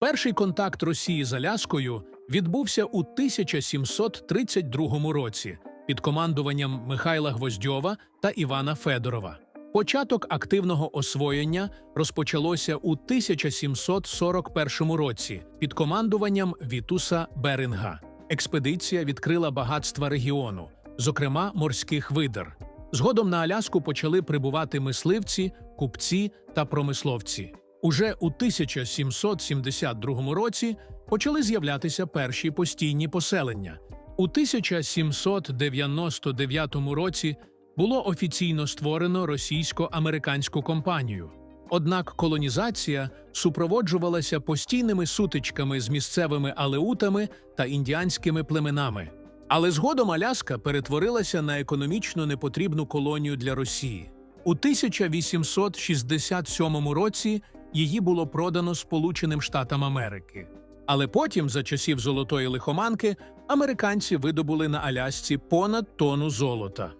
Перший контакт Росії з Аляскою відбувся у 1732 році під командуванням Михайла Гвоздьова та Івана Федорова. Початок активного освоєння розпочалося у 1741 році під командуванням Вітуса Беринга. Експедиція відкрила багатства регіону, зокрема морських видер. Згодом на Аляску почали прибувати мисливці, купці та промисловці. Уже у 1772 році почали з'являтися перші постійні поселення. У 1799 році було офіційно створено російсько-американську компанію. Однак колонізація супроводжувалася постійними сутичками з місцевими алеутами та індіанськими племенами. Але згодом Аляска перетворилася на економічно непотрібну колонію для Росії. У 1867 році її було продано Сполученим Штатам Америки. Але потім, за часів золотої лихоманки, американці видобули на Алясці понад тонну золота.